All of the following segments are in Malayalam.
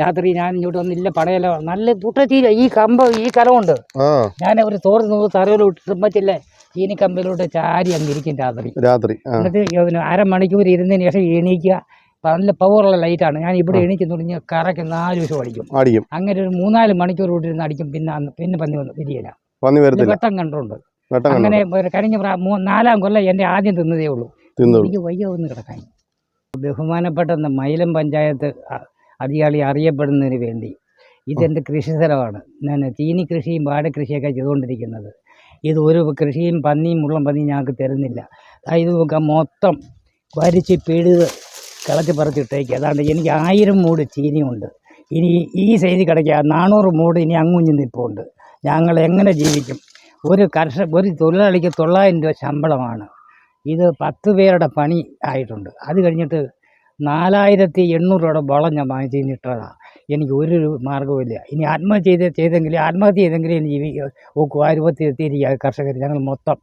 രാത്രി ഞാൻ ഇങ്ങോട്ട് വന്നില്ല പടയല. നല്ല പുട്ടച്ചീര ഈ കമ്പ് ഈ കലമുണ്ട് ഞാൻ ഒരു തോർന്ന് നൂറ് തറവിലോട്ട് ഇട്ടുമ്പത്തില്ലേ ചീനി കമ്പിലോട്ട് ചാരി അങ്ങ് ഇരിക്കും രാത്രി. രാത്രി എന്നിട്ട് അരമണിക്കൂർ ഇരുന്നതിന് ശേഷം എണീക്കുക. നല്ല പവറുള്ള ലൈറ്റാണ് ഞാൻ ഇവിടെ എണീച്ച് തുടങ്ങി കറക്ക് നാല് ദിവസം അടിക്കും അടിക്കും. അങ്ങനെ ഒരു മൂന്നാൽ മണിക്കൂർ കൂടി ഇരുന്ന് അടിക്കും. പിന്നെ പിന്നെ പന്നി വന്ന് വിരിയില്ല പന്നി വെട്ടം കണ്ടുണ്ട് അങ്ങനെ കഴിഞ്ഞ നാലാം കൊല്ലം എന്റെ ആദ്യം തിന്നതേ ഉള്ളൂ. എനിക്ക് വയ്യ ഒന്ന് കിടക്കാൻ. ബഹുമാനപ്പെട്ട മൈലം പഞ്ചായത്ത് അ- അധികാരി അറിയപ്പെടുന്നതിന് വേണ്ടി. ഇതെന്റെ കൃഷി സ്ഥലമാണ്. ഞാൻ തീനി കൃഷിയും വാഴ കൃഷിയൊക്കെ ചെയ്തുകൊണ്ടിരിക്കുന്നത്. ഇത് ഒരു കൃഷിയും പന്നിയും മുള്ളം പന്നിയും ഞങ്ങൾക്ക് തരുന്നില്ല. ഇത് മൊത്തം വരിച്ച് പിഴുത് കിളച്ച് പറിച്ചിട്ടേക്ക്. അതാണ്ട് എനിക്ക് ആയിരം മൂട് ചീനിയുണ്ട്. ഇനി ഈ സൈഡിൽ കിടക്കുക നാനൂറ് മൂട് ഇനി അങ്ങുഞ്ഞ് നിൽപ്പുണ്ട്. ഞങ്ങൾ എങ്ങനെ ജീവിക്കും? ഒരു കർഷക ഒരു തൊഴിലാളിക്ക് തൊള്ളായിരം രൂപ ശമ്പളമാണ്. ഇത് പത്ത് പേരുടെ പണി ആയിട്ടുണ്ട്. അത് കഴിഞ്ഞിട്ട് നാലായിരത്തി എണ്ണൂറ് രൂപയുടെ വളം ഞാൻ വാങ്ങിച്ച് ഇട്ടതാണ് എനിക്ക് ഒരു മാർഗവുമില്ല ഇനി ആത്മഹത്യ ചെയ്ത് ചെയ്തെങ്കിൽ ആത്മഹത്യ ചെയ്തെങ്കിലും എനിക്ക് ജീവി ഓക്കും ആ രൂപത്തിൽ എത്തിയിരിക്കുക കർഷകർ ഞങ്ങൾ മൊത്തം.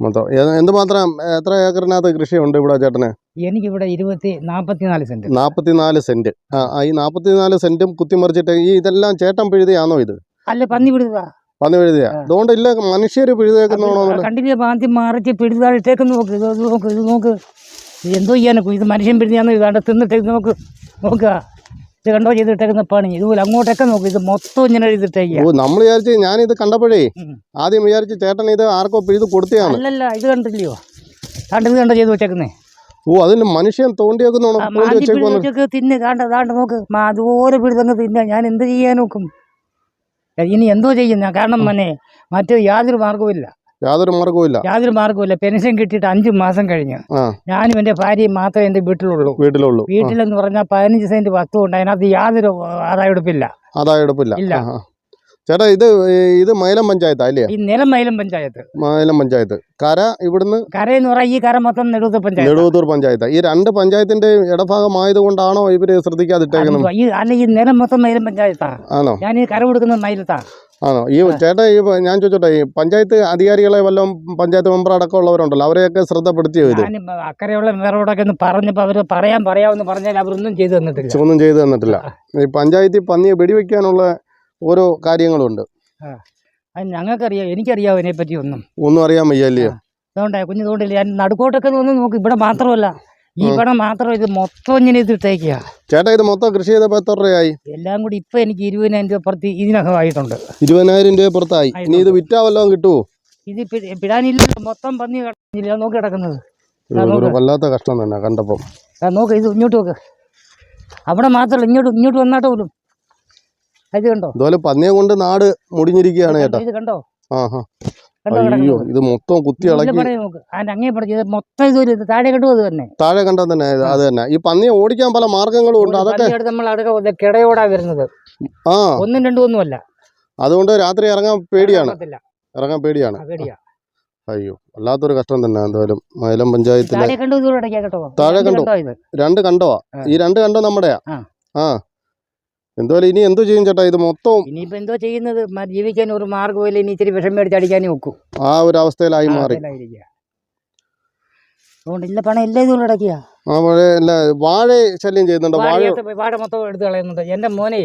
മൊത്തം. എന്തുമാത്രം എത്ര ഏക്കറിനകത്ത് കൃഷിയുണ്ട് ഇവിടെ ചേട്ടന്? എനിക്കിവിടെ ഇരുപത്തി നാൽപ്പത്തിനാല് സെന്റ്. നാൽപ്പത്തിനാല് സെന്റ്. ആ ഈ നാൽപ്പത്തിനാല് സെന്റും കുത്തിമറിച്ചിട്ട് ഈ ഇതെല്ലാം ചേട്ടൻ പിഴുതിയാണോ ഇത്? അല്ല പന്നി പിടുത്തതാ പന്നി പിഴുതിയാ. അതുകൊണ്ട് ഇല്ല മനുഷ്യര് പിഴുതേക്കുന്നോണോ കണ്ടില്ല പാന്തി മറിച്ച് പിടുത്തായിട്ടേക്ക് നോക്ക് ഇത് നോക്ക് ഇത് നോക്ക്. എന്തോ ചെയ്യാനൊക്കെ ഇത് മനുഷ്യൻ പിരിഞ്ഞാന്ന് ഇതാണ്ട് തിന്നിട്ടേക്ക് നോക്ക്. നോക്കുക ഇത് കണ്ടോ ചെയ്തിട്ടേക്കുന്ന പണി? ഇതുപോലെ അങ്ങോട്ടൊക്കെ നോക്ക്. ഇത് മൊത്തം ഇങ്ങനെ എഴുതിട്ടേക്കുക ഓ നമ്മൾ വിചാരിച്ച് ഞാനിത് കണ്ടപ്പോഴേ ആദ്യം വിചാരിച്ച് ചേട്ടൻ ഇത് ആർക്കോ പിഴുത് കൊടുത്തതാണ്. അല്ലല്ല ഇത് കണ്ടില്ലയോ കണ്ടത് ഇത് കണ്ടോ ചെയ്ത് വെച്ചേക്കുന്നേ? ഓ അതിന് മനുഷ്യൻ തോണ്ടി വെക്കുന്ന വെച്ചേക്കുവാണ് പിടിച്ചൊക്കെ തിന്ന്. കാണ്ട താണ്ട് നോക്ക്. അതുപോലെ പിഴുതങ്ങ് തിന്ന. ഞാൻ എന്ത് ചെയ്യാൻ നോക്കും? ഇനി എന്തോ ചെയ്യുന്ന? ഞാൻ കാരണം മനെ മറ്റു യാതൊരു മാർഗവുമില്ല. യാതൊരു മാർഗവും യാതൊരു മാർഗവുമില്ല. പെൻഷൻ കിട്ടിയിട്ട് അഞ്ചു മാസം കഴിഞ്ഞ്. ഞാനും എന്റെ ഭാര്യയും മാത്രമേ എന്റെ വീട്ടിലുള്ളൂ. വീട്ടിലുള്ളൂ. വീട്ടിലെന്ന് പറഞ്ഞാൽ പതിനഞ്ച് സെന്റ് വസ്തു ഉണ്ട്. അതിനകത്ത് യാതൊരു ആദായെടുപ്പില്ല ആദായ എടുപ്പില്ല ഇല്ല. ചേട്ടാ ഇത് ഇത് മൈലം പഞ്ചായത്താ അല്ലേ? ഈ നിലമൈലം പഞ്ചായത്ത്. മൈലം പഞ്ചായത്ത്. കര ഇവിടുന്ന് കരയെന്ന് പറയാം ഈ കര മൊത്തം നെടുവത്തൂർ പഞ്ചായത്ത്. നെടുവത്തൂർ പഞ്ചായത്ത്. ഈ രണ്ട് പഞ്ചായത്തിന്റെ ഇടഭാഗമായത് കൊണ്ടാണോ ഇവർ ശ്രദ്ധിക്കാതിട്ടേക്കുന്നത് ഈ അല്ല ഈ നിലം മൊത്തം മൈലം പഞ്ചായത്താ. ആണോ? ഞാൻ ഈ കര കൊടുക്കുന്നത് മൈലത്താ. ആണോ? ഈ ചേട്ടാ ഈ ഞാൻ ചോദിച്ചോട്ടെ ഈ പഞ്ചായത്ത് അധികാരികളെ വല്ലതും പഞ്ചായത്ത് മെമ്പർ അടക്കം ഉള്ളവരുണ്ടല്ലോ അവരെയൊക്കെ ശ്രദ്ധപ്പെടുത്തിയോ ഇത്? അക്കരെയുള്ള വേറോടൊക്കെ ഒന്ന് പറഞ്ഞപ്പോൾ അവർ പറയാൻ പറയാമെന്ന് പറഞ്ഞാൽ അവരൊന്നും ചെയ്തു തന്നിട്ടില്ല. ഒന്നും ചെയ്തു തന്നിട്ടില്ല. ഈ പഞ്ചായത്തിൽ പന്നിയെ വെടിവെക്കാനുള്ള ഓരോ കാര്യങ്ങളുണ്ട്. ഞങ്ങൾക്കറിയാം എനിക്കറിയാം അതിനെ പറ്റി ഒന്നും. ഒന്നും അറിയാൻ വയ്യല്ലേ അതുകൊണ്ടേ കുഞ്ഞു തോണ്ടില്ല ഞാൻ നടുക്കോട്ടൊക്കെ ഒന്ന് നോക്ക് ഇവിടെ മാത്രമല്ല. ഈ ഇവിടെ മാത്രം ഇത് മൊത്തം ഇങ്ങനെ ഇതിട്ടേക്കുക ചേട്ടാ ഇത് മൊത്തം കൃഷി ചെയ്തപ്പോൾ എത്ര രൂപയായി? എല്ലാം കൂടി ഇപ്പൊ എനിക്ക് ഇരുപതിനായിരം രൂപ പുറത്ത് ഇതിനകം ആയിട്ടുണ്ട് ഇരുപതിനായിരം രൂപ പുറത്തായി. ഇനി ഇത് വിറ്റാവല്ലോ കിട്ടുമോ ഇത് പിടാനില്ല മൊത്തം പന്നി കിടക്കുന്നില്ല. നോക്കി കിടക്കുന്നത്. വല്ലാത്ത കഷ്ടം തന്നെ കണ്ടപ്പം. നോക്ക് ഇത് ഇങ്ങോട്ട് നോക്ക്. അവിടെ മാത്രമല്ല ഇങ്ങോട്ട് ഇങ്ങോട്ട് വന്നാട്ടോ പോലും. ഇത് കണ്ടോ? അതുപോലെ പന്നിയെ കൊണ്ട് നാട് മുടിഞ്ഞിരിക്കുകയാണ് ചേട്ടാ ഇത് കണ്ടോ? അയ്യോ? ഇത് മൊത്തം കുത്തി ഇളക്കി. അങ്ങേ പറഞ്ഞു ഇത് മൊത്തം താഴെ കണ്ടു അത് തന്നെ. താഴെ കണ്ടാൽ തന്നെ ഇത് അത് തന്നെ. ഈ പന്നിയെ ഓടിക്കാൻ പല മാർഗങ്ങളും ഉണ്ട്. അതൊക്കെ നമ്മൾ അടുക്ക കിടയോടാ വരുന്നത്. ആ. ഒന്നും രണ്ടും ഒന്നുമല്ല. അതുകൊണ്ട് രാത്രി ഇറങ്ങാൻ പേടിയാണ്. ഇറങ്ങാൻ പേടിയാണ്. അയ്യോ വല്ലാത്തൊരു കഷ്ടം തന്നെ എന്തായാലും മൈലം പഞ്ചായത്തിലെ താഴെ. കണ്ടോ? രണ്ട് കണ്ടോ ഈ രണ്ട് കണ്ടോ നമ്മുടെയാ? ആ. എന്തായാലും ഇനി എന്തു ചെയ്യും ചേട്ടാ? ഇത് മൊത്തം ഇനിയിപ്പോ എന്തോ ചെയ്യുന്നത്? മ- ജീവിക്കാൻ ഒരു മാർഗമില്ല ഇനി ഇച്ചിരി വിഷം മേടിച്ച് അടിക്കാനേ ഒക്കൂ. ആ ഒരു അവസ്ഥയിലായി മാറി. അതുകൊണ്ട് ഇല്ല പണം എല്ലാം ഇതുകൊണ്ട് അടക്കിയ ആ പഴയ അല്ല വാഴ ശല്യം ചെയ്യുന്നുണ്ട്? വാഴ വാഴ വാഴ മൊത്തം എടുത്ത് കളയുന്നുണ്ട്. എന്റെ മോനെ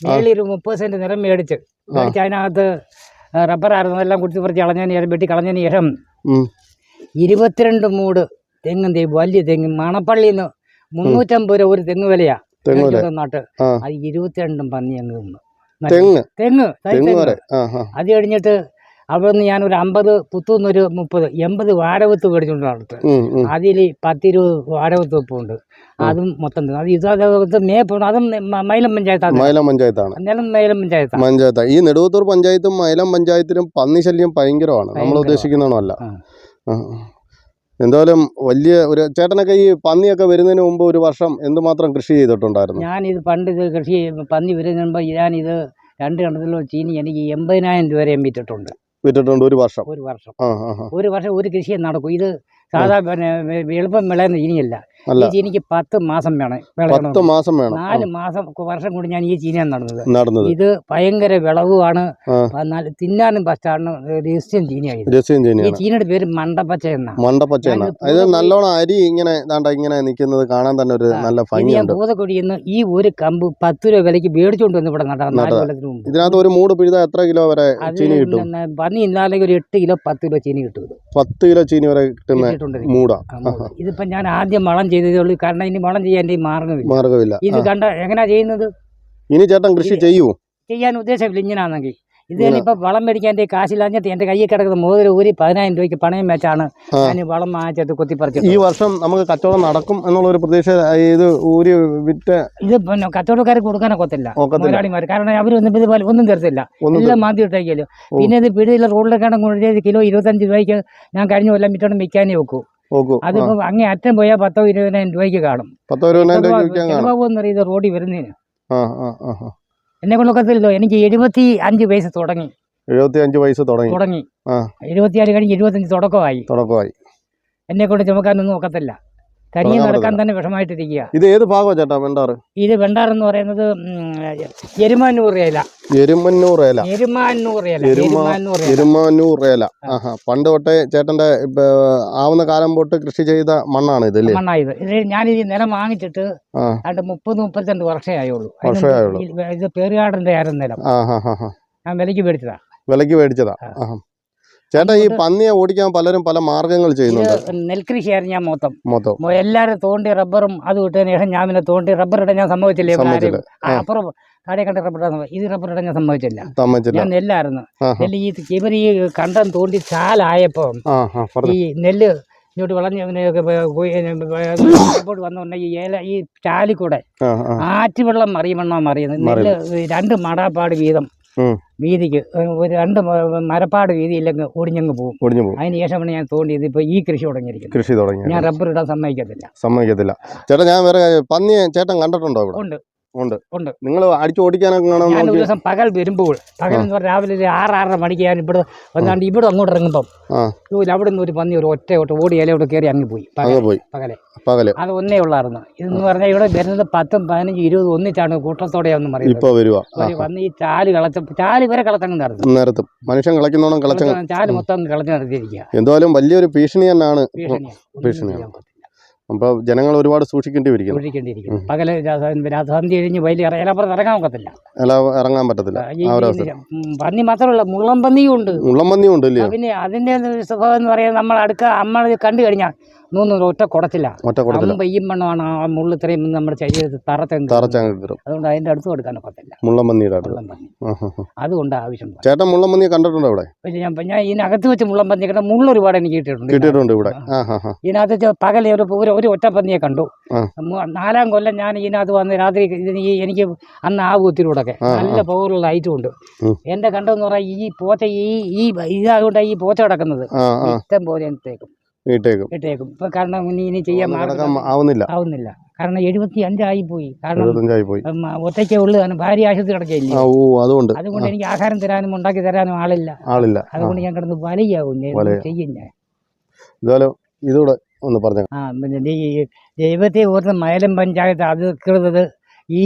മേളിൽ ഒരു മുപ്പത് സെന്റ് നിലം മേടിച്ച് മേടിച്ച് അതിനകത്ത് റബ്ബറായിരുന്നു എല്ലാം കുടിച്ച് പറിച്ച് കളഞ്ഞതിന് ശേഷം വെട്ടി കളഞ്ഞതിന് ശേഷം ഉം. ഇരുപത്തിരണ്ട് മൂട് തെങ്ങും തേ വലിയ തെങ്ങ്. മണപ്പള്ളിയിൽ നിന്ന് മുന്നൂറ്റമ്പത് രൂപ ഒരു തെങ്ങ് വിലയാ. തെങ്ങ് നട്ട് അത് ഇരുപത്തിരണ്ടും പന്നി അങ്ങ് തിന്നു. തെങ്ങ്. തെങ്ങ്. തെങ്ങ് അത് കഴിഞ്ഞിട്ട് അവിടെ നിന്ന് ഞാൻ ഒരു അമ്പത് പുത്തുനിന്നൊരു മുപ്പത് എൺപത് വാടകത്ത് മേടിച്ചുകൊണ്ട് നടത്ത്. അതിൽ പത്തിരുപത് വാടകത്ത് വെപ്പുണ്ട്. അതും മൊത്തം. അത് ഇതാകത്ത് മേപ്പുണ്ട് അതും മൈലം പഞ്ചായത്താണ്. മൈലം പഞ്ചായത്താണ്. നിലം മൈലം പഞ്ചായത്താണ്. പഞ്ചായത്ത് ഈ നെടുവത്തൂർ പഞ്ചായത്തും മൈലം പഞ്ചായത്തിലും പന്നി ശല്യം ഭയങ്കരമാണ്. നമ്മൾ ഉദ്ദേശിക്കുന്നതാണോ ആ. എന്തായാലും വലിയ ഒരു ചേട്ടനൊക്കെ ഈ പന്നിയൊക്കെ വരുന്നതിന് മുമ്പ് ഒരു വർഷം എന്തുമാത്രം കൃഷി ചെയ്തിട്ടുണ്ടായിരുന്നു? ഞാനിത് പണ്ട് ഇത് കൃഷി പന്നി വരുന്നതിന് മുമ്പ് ഞാനിത് രണ്ട് കണ്ടത്തിലോ ചീനി എനിക്ക് എൺപതിനായിരം രൂപ വരെയും വിറ്റിട്ടുണ്ട്. വിറ്റിട്ടുണ്ട് ഒരു വർഷം. ഒരു വർഷം. ആ ആ ആ. ഒരു വർഷം ഒരു കൃഷിയും നടക്കും. ഇത് സാധാ പിന്നെ എളുപ്പം വിളയുന്ന ചീനിയല്ല. അല്ല. ഈ ചീനിക്ക് പത്ത് മാസം വേണം. പത്ത്. മാസം വേണം. നാല് മാസം വർഷം കൂടി ഞാൻ ഈ ചീനിയാണ് നടന്നത്. നടന്നത്. ഇത് ഭയങ്കര വിളവുമാണ്. തിന്നാനും ബസ്റ്റാണ് രഹസ്യം ചീനിയായത് ഈ ചീനയുടെ പേര് മണ്ടപ്പച്ച എന്ന. മണ്ടപ്പച്ച എന്ന. ഇത് നല്ലോണം അരി ഇങ്ങനെ ഇങ്ങനെ നിൽക്കുന്നത് കാണാൻ തന്നെ ഒരു നല്ല ഭംഗിയാണ് ഭംഗിയുണ്ട്. ഈ ഒരു കമ്പ് പത്ത് രൂപ വിലയ്ക്ക് മേടിച്ചുകൊണ്ട് വന്ന് ഇവിടെ. മുമ്പ്. ഇതിനകത്ത് ഒരു മൂട് പിഴുത എത്ര കിലോ വരെ ചീനി കിട്ടും? പിന്നെ പന്നി ഇല്ലാതെ ഒരു എട്ട് കിലോ പത്ത് കിലോ ചീനി കിട്ടും. പത്ത് കിലോ ചീനി വരെ കിട്ടുന്ന. മൂടാ. ഇതിപ്പോ ഞാൻ ആദ്യം വളം ചെയ്തതേ ഉള്ളൂ കാരണം ഇനി വളം ചെയ്യാൻ എന്റെ മാർഗമില്ല മാർഗമില്ല ഇത് കണ്ട എങ്ങനെയാ ചെയ്യുന്നത്? ഇനി ചേട്ടൻ കൃഷി ചെയ്യൂ. ചെയ്യാൻ ഉദ്ദേശമില്ല ഇങ്ങനാണെങ്കിൽ ഇത്. തന്നെ ഇപ്പൊ വളം മേടിക്കാൻ എന്റെ കാശില്ലാഞ്ഞിട്ട് എന്റെ കയ്യിൽ കിടക്കുന്ന മോതിരം ഊരി പതിനായിരം രൂപയ്ക്ക് പണയം വെച്ചാണ്. ഞാൻ വളം വാങ്ങിച്ചിട്ട് ഈ കുത്തിപ്പറിച്ചത്. വർഷം നമുക്ക് കച്ചവടം നടക്കും എന്നുള്ള ഒരു പ്രതീക്ഷ ഇത് ഊരി വിറ്റ് ഇത് പിന്നെ കച്ചവടക്കാർക്ക് കൊടുക്കാനൊക്കെ ഒത്തില്ല മുതലാളിമാർ കാരണം അവർ ഒന്നും ഇതുപോലെ ഒന്നും തരത്തില്ല. എല്ലാം മാന്തി ഇട്ടേക്കല്ലോ. പിന്നെ ഇത് പിടിയിലെ കൊണ്ടുപോയി കിലോ ഇരുപത്തഞ്ച് രൂപയ്ക്ക് ഞാൻ കഴിഞ്ഞ കൊല്ലം വിറ്റോണ്ട് വിൽക്കാനേ വെക്കൂ. അതിപ്പോ അങ്ങേ അറ്റം പോയാൽ പത്തോ ഇരുപതിനായിരം രൂപയ്ക്ക് കാണും? പത്തോ ഇരുപതിനായിരം അറിയത് റോഡിൽ വരുന്നതിന്. എന്നെ കൊണ്ടൊക്കത്തില്ലോ എനിക്ക് എഴുപത്തി അഞ്ച് വയസ്സ് തുടങ്ങി. എഴുപത്തി അഞ്ച് വയസ്സ് തുടങ്ങി. തുടങ്ങി. എഴുപത്തിയാറ് കഴിഞ്ഞ് ഇരുപത്തഞ്ച് തുടക്കമായി. തുടക്കമായി. എന്നെ കൊണ്ട് ചുമക്കാനൊന്നും ഒക്കത്തില്ല. തനിയെ നടക്കാൻ. തന്നെ വിഷമായിട്ടിരിക്കുക ഇത് ഏത് ഭാഗമാണ് ചേട്ടാ വെണ്ടാറ് ഇത് വെണ്ടാർ എന്ന് പറയുന്നത് എരുമാനൂർ ഇല. എരുമന്നൂർ ഏല എരുമാനൂർ ഇല എരുമ- എരുമാനൂർ ഇല. എരുമന്നൂർ ഏല ആഹാ. പണ്ട് തൊട്ടേ ചേട്ടന്റെ ആവുന്ന കാലം തൊട്ട് കൃഷി ചെയ്ത മണ്ണാണ് ഇത് മണ്ണായത്. ഇത് ഞാനിത് നിലം വാങ്ങിച്ചിട്ട് രണ്ട് മുപ്പത് മുപ്പത്തിരണ്ട് വർഷമേ ആയുള്ളൂ. വർഷമേ. ഈ- ഇത് പേരുകാടിന്റെ ആയിരുന്നു നിലം. ഞാൻ വിലയ്ക്ക് മേടിച്ചതാ. വിലക്ക് മേടിച്ചതാ. ചേട്ടാ ഈ പന്നിയെ ഓടിക്കാൻ പലരും പല മാർഗങ്ങൾ ചെയ്യുന്നുണ്ട്. നെൽകൃഷിയായിരുന്നു ഞാൻ മൊത്തം. മൊത്തം. എല്ലാരും എല്ലാവരും തോണ്ടി റബ്ബറും അത് വിട്ടതിന് ശേഷം ഞാൻ പിന്നെ തോണ്ടി റബ്ബർ ഇടാൻ ഞാൻ സമ്മതിച്ചില്ലേ അപ്പുറം താഴെ കണ്ട റബ്ബർ ഇടാൻ ഇത് റബ്ബർ ഇടാൻ ഞാൻ സമ്മതിച്ചില്ല. ഞാൻ നെല്ലായിരുന്നു. നെല്ല് ഈ ഇവർ ഈ കണ്ടം തോണ്ടി ചാലായപ്പോ ഈ നെല്ല് ഇങ്ങോട്ട് വളഞ്ഞ് ഇങ്ങോട്ട് വന്ന ഉടനെ ഈ ഏല ഈ ചാലിക്കൂടെ ആറ്റുവെള്ളം മറിയുമെണ്ണോ മറിയുന്നത് നെല്ല് രണ്ട് മടാപ്പാട് വീതം. വീതിക്ക് ഒരു രണ്ട് മരപ്പാട് വീതിയില്ലെങ്കിൽ ഒടിഞ്ഞങ്ങ് പോകും. ഒടിഞ്ഞു പോകും. അതിന് ശേഷമാണ് ഞാൻ തോണ്ടിയത് ഇപ്പൊ ഈ കൃഷി തുടങ്ങിയിരിക്കുന്നത്. കൃഷി തുടങ്ങി ഞാൻ റബ്ബർ ഇടാൻ സമ്മതിക്കത്തില്ല. സമ്മതിക്കത്തില്ല. ചേട്ടാ ഞാൻ വേറെ പന്നിയെ ചേട്ടൻ കണ്ടിട്ടുണ്ടോ ഇവിടെ? ഉണ്ട്. ഉണ്ട്. ഉണ്ട്. നിങ്ങൾ അടിച്ചു ഓടിക്കാനൊക്കെ ഞാൻ ഒരു ദിവസം പകൽ വരുമ്പോൾ പകൽ എന്ന് പറഞ്ഞാൽ രാവിലെ ഒരു ആറ് ആറര മണിക്ക് ഞാൻ ഇവിടെ വന്നാണ്ട് ഇവിടെ അങ്ങോട്ട് ഇറങ്ങുമ്പം അവിടെ നിന്ന് ഒരു പന്നി ഒരു ഒറ്റ ഒട്ട് ഓടി ഇലയോട്ട് കയറി അങ്ങ് പോയി. പോയി. പകലെ. പകലെ. അത് ഒന്നേ ഉള്ളായിരുന്നു. ഇതെന്ന് പറഞ്ഞാൽ ഇവിടെ വരുന്നത് പത്തും പതിനഞ്ചും ഇരുപതും ഒന്നിച്ചാണ് കൂട്ടത്തോടെയാണെന്ന് പറയുന്നത്. ഇപ്പൊ വരുവാ. വന്ന് ഈ ചാൽ കളച്ച ചാൽ വരെ കളച്ചങ്ങ് നടത്തും. മനുഷ്യൻ കളക്കുന്നോണം കളച്ചങ്ങ് ചാൽ മൊത്തം കളച്ച് നടത്തിയിരിക്കുക. എന്തായാലും വലിയൊരു ഭീഷണി തന്നെയാണ്. ഭീഷണിയാണ്. അപ്പോൾ ജനങ്ങൾ ഒരുപാട് സൂക്ഷിക്കേണ്ടി വരിക സൂക്ഷിക്കേണ്ടിയിരിക്കുന്നു. പകൽ സന്ധ്യ കഴിഞ്ഞ് വലിയ ഇലപ്പുറത്ത് ഇറങ്ങാൻ ഒക്കത്തില്ല. അല്ല ഇറങ്ങാൻ പറ്റത്തില്ല. ഈ- ആ ഒരു അവസ്ഥ ഉം, പന്നി മാത്രമല്ല മുള്ളം പന്നിയും ഉണ്ട് മുള്ളം പന്നിയും ഉണ്ട് ഇല്ലയോ? പിന്നെ അതിന്റെ സ്വഭാവം എന്ന് പറയുന്നത് നമ്മൾ അടുക്ക അമ്മ കണ്ടു കഴിഞ്ഞാൽ മൂന്ന് ഒറ്റ കൊടത്തില്ല ഒറ്റ മണ്ണാണ് ആ മുള്ളു ഇത്രയും നമ്മുടെ ശരീരത്തിൽ തറത്തെ അതുകൊണ്ട് അതിന്റെ അടുത്ത് കൊടുക്കാൻ ഒക്കത്തില്ല. മുള്ളം പന്നിയുടെ മുള്ളം പന്നി ആ, ആ, ആ. അതുകൊണ്ട് ആവശ്യം. ചേട്ടൻ മുള്ളം കണ്ടിട്ടുണ്ട് ഇവിടെ പിന്നെ ഞാൻ ഞാൻ ഇതിനകത്ത് വെച്ച് മുള്ളം പന്നി കിട്ടുന്ന മുള്ള ഒരുപാട് എനിക്ക് കിട്ടിയിട്ടുണ്ട്. കിട്ടിയിട്ടുണ്ട് ഇവിടെ. ഇതിനകത്ത് പകലെ ഒരു ഒരു ഒറ്റപ്പന്നിയെ ഒറ്റ പന്നിയെ കണ്ടു. നാലാം കൊല്ലം ഞാൻ ഇതിനകത്ത് വന്ന് രാത്രി എനിക്ക് അന്ന് ആ ബൂത്തിലൂടെ ഒക്കെ നല്ല പവറുള്ള ഐറ്റം ഉണ്ട്. എന്റെ കണ്ടെന്ന് പറഞ്ഞാൽ ഈ പോച്ച ഈ ഈ ഇതാകൊണ്ട് ഈ പോച്ച കിടക്കുന്നത്. ഇഷ്ടം പോലെ ഇട്ടേക്കും. ഇട്ടേക്കും. ഇപ്പൊ കാരണം ഇനി ഇനി ചെയ്യാൻ മാർഗം ആവുന്നില്ല. ആവുന്നില്ല. കാരണം എഴുപത്തി അഞ്ചായി പോയി. കാരണം പോയി. ഒറ്റയ്ക്കേ ഉള്ളു. കാരണം ഭാര്യ ആശുപത്രി കിടക്കയില്ലേ ഓ അതുകൊണ്ട്. അതുകൊണ്ട് എനിക്ക് ആഹാരം തരാനും ഉണ്ടാക്കി തരാനും ആളില്ല. ആളില്ല. അതുകൊണ്ട് ഞാൻ കിടന്ന് വലയാകും. ചെയ്യും ഞാൻ ഇതുപോലെ ഇതൂടെ ഒന്ന് പറഞ്ഞു. ആ പിന്നെ ഈ ദൈവത്തെ ഓർത്ത് മയലം പഞ്ചായത്ത് അധികൃതർ ഈ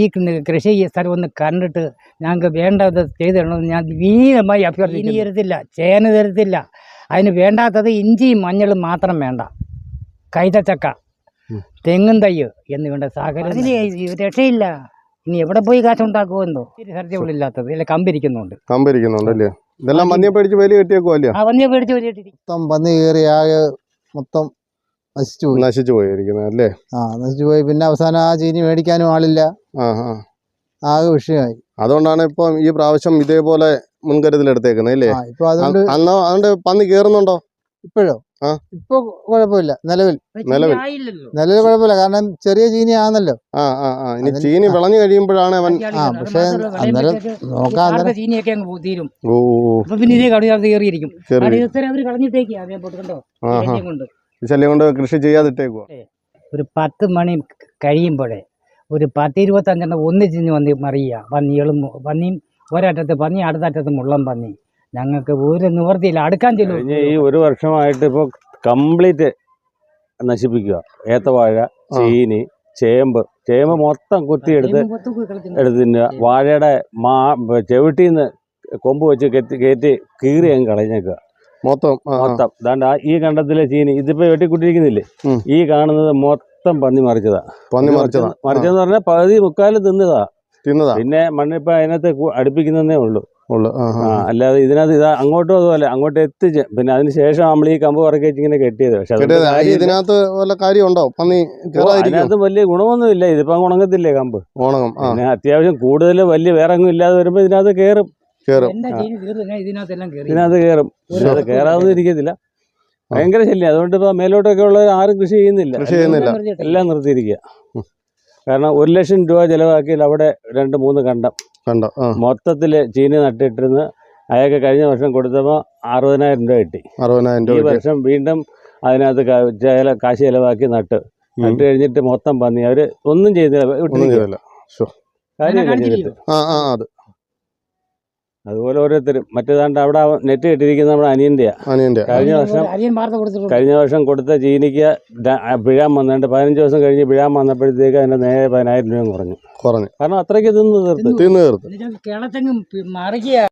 കൃഷി സ്ഥലം ഒന്ന് കണ്ടിട്ട് ഞങ്ങൾക്ക് വേണ്ടത് ചെയ്തു തരണമെന്ന് ഞാൻ വീരമായി അഭ്യർത്ഥിക്കുന്നു. ഇനി തരത്തില്ല ചേന തരത്തില്ല. അതിന് വേണ്ടാത്തത് ഇഞ്ചിയും മഞ്ഞളും മാത്രം വേണ്ട. കൈതച്ചക്ക. തെങ്ങും തയ്യ് എന്ന് വേണ്ട സാഹചര്യം അതിന് രക്ഷയില്ല. ഇനി എവിടെ പോയി കാശുണ്ടാക്കുമെന്നോ സർജബിളില്ലാത്തത് ഇല്ല കമ്പിരിക്കുന്നുണ്ട്. കമ്പിരിക്കുന്നുണ്ട് അല്ലേ? ഇതെല്ലാം പന്നിയെ പേടിച്ച് വലിയ കെട്ടിയേക്കോ അല്ലേ? ആ വന്യ പേടിച്ച് വലിയ മൊത്തം പന്നി കയറി ആകെ മൊത്തം നശിച്ചു പോയി. നശിച്ചു പോയിരിക്കുന്നത് അല്ലേ? ആ നശിച്ചു പോയി. പിന്നെ അവസാനം ആ ചീനി മേടിക്കാനും ആളില്ല. ആ ആ ആകെ വിഷയമായി. അതുകൊണ്ടാണ് ഇപ്പം ഈ പ്രാവശ്യം ഇതേപോലെ മുൻകരുതൽ എടുത്തേക്കുന്നത് അല്ലേ ഇപ്പൊ അതുകൊണ്ട് അന്ന് അതുകൊണ്ട് പന്നി കേറുന്നുണ്ടോ? ഇപ്പോഴോ? ആ. ഇപ്പൊ കുഴപ്പമില്ല നിലവിൽ. നിലവിൽ. നിലവിൽ കുഴപ്പമില്ല കാരണം ചെറിയ ചീനി ആണല്ലോ ആ ആ ആ. ഇനി അതിന് ചീനി വിളഞ്ഞു കഴിയുമ്പോഴാണ് അവൻ ആ, പക്ഷേ അന്നേരം നോക്കാം അന്നേരം ചീനിയൊക്കെ അങ്ങ് പോ- തീരും. ഓ ഓ, ഓ, അപ്പൊ പിന്നെ ഇതേ കടിയാത്ത കയറിയിരിക്കും. കയറി കടിയത്തര അവർ കളഞ്ഞിട്ടേക്ക് അതേ പോട്ടുണ്ടോ ആ ആ കൊണ്ട്. ഈ ശല്യം കൊണ്ട് കൃഷി ചെയ്യാതിട്ടേക്കുവാ. ഒരു പത്ത് മണി കഴിയുമ്പോഴേ ഒരു പത്ത് ഇരുപത്തഞ്ചെണ്ണം ഒന്നിച്ചിഞ്ഞ് വന്ന് മറിയുക. പന്നികളും പന്നിയും ഒരറ്റത്ത് പന്നി അടുത്ത അറ്റത്ത് മുള്ളം പന്നി. ഞങ്ങൾക്ക് ഒരു നിവൃത്തിയില്ല. അടുക്കാൻ ചെല്ലും. ഈ ഒരു വർഷമായിട്ട് ഇപ്പോൾ കംപ്ലീറ്റ് നശിപ്പിക്കുക. ഏത്തവാഴ ചീനി ചേമ്പ്. ചേമ്പ് മൊത്തം കുത്തിയെടുത്ത് എടുത്ത് തിന്നുക. വാഴയുടെ മാ ചെവിട്ടിന്ന് കൊമ്പ് വെച്ച് കെത്തി കയറ്റി കീറി അങ്ങ് കളഞ്ഞേക്കുക. മൊത്തം. മൊത്തം. ദാണ്ട് ആ ഈ കണ്ടത്തിലെ ചീനി ഇതിപ്പോ വെട്ടിക്കുട്ടിരിക്കുന്നില്ലേ. ഈ കാണുന്നത് മൊത്തം പന്നി മറിച്ചതാ. പന്നി മറിച്ചതാ. മറിച്ചെന്ന് പറഞ്ഞാൽ പകുതി മുക്കാലും തിന്നതാ. തിന്നതാ? പിന്നെ മണ്ണിപ്പോ അതിനകത്ത് അടുപ്പിക്കുന്നതേ ഉള്ളൂ. ഉള്ളു. അല്ലാതെ ഇതിനകത്ത് ഇതാ അങ്ങോട്ടും അതുപോലെ അങ്ങോട്ട് എത്തിച്ച് പിന്നെ അതിന് ശേഷം നമ്മൾ ഈ കമ്പ് പറക്കി വെച്ച് ഇങ്ങനെ കെട്ടിയത്. പക്ഷെ ഇതിനകത്ത് വല്ല കാര്യമുണ്ടോ പന്നി അതിനകത്ത് വലിയ ഗുണമൊന്നുമില്ല ഇതിപ്പോ അങ്ങ് ഉണങ്ങത്തില്ലേ കമ്പ്? ഉണങ്ങും. പിന്നെ അത്യാവശ്യം കൂടുതൽ വലിയ വേറെ അങ്ങും ഇല്ലാതെ വരുമ്പോ ഇതിനകത്ത് കേറും. കയറി ഇതിനകത്ത് കേറും. ഇതിനകത്ത് കയറാതൊന്നും ഇരിക്കത്തില്ല. ഭയങ്കര ശല്യം. അതുകൊണ്ട് ഇപ്പൊ മേലോട്ടൊക്കെ ഉള്ളവർ ആരും കൃഷി ചെയ്യുന്നില്ല. കൃഷി ചെയ്യുന്നില്ല. എല്ലാം നിർത്തിയിരിക്കുക കാരണം ഒരു ലക്ഷം രൂപ ചിലവാക്കിയിൽ അവിടെ രണ്ട് മൂന്ന് കണ്ടം. കണ്ടം ആ. മൊത്തത്തിൽ ചീനി നട്ടിട്ടിരുന്ന് അയാൾക്ക് കഴിഞ്ഞ വർഷം കൊടുത്തപ്പോൾ അറുപതിനായിരം രൂപ കിട്ടി. അറുപതിനായിരം ഈ രൂപ ഈ വർഷം വീണ്ടും അതിനകത്ത് ക- ചില കാശ് ചിലവാക്കി നട്ട്. നട്ട് കഴിഞ്ഞിട്ട് മൊത്തം പന്നി. അവർ ഒന്നും ചെയ്തില്ല. ഒന്നും. ചെയ്തില്ല. ശോ. ചെയ്തിട്ട് ആ ആ അത്. അതുപോലെ ഓരോരുത്തരും. മറ്റേതാണ്ട് അവിടെ നെറ്റ് കെട്ടിയിരിക്കുന്ന നമ്മുടെ അനിയന്റെയാ അനിയന്റെ കഴിഞ്ഞ വർഷം കഴിഞ്ഞ വർഷം കൊടുത്ത ചീനിക്ക് പിഴാൻ വന്നിട്ട് പതിനഞ്ച് ദിവസം കഴിഞ്ഞ് പിഴാൻ വന്നപ്പോഴത്തേക്ക് അതിന്റെ നേരെ പതിനായിരം രൂപ കുറഞ്ഞു. കുറഞ്ഞു. കാരണം അത്രയ്ക്ക് തിന്ന് തീർത്ത്. തിന്ന് തീർത്ത്. മറിക്കുക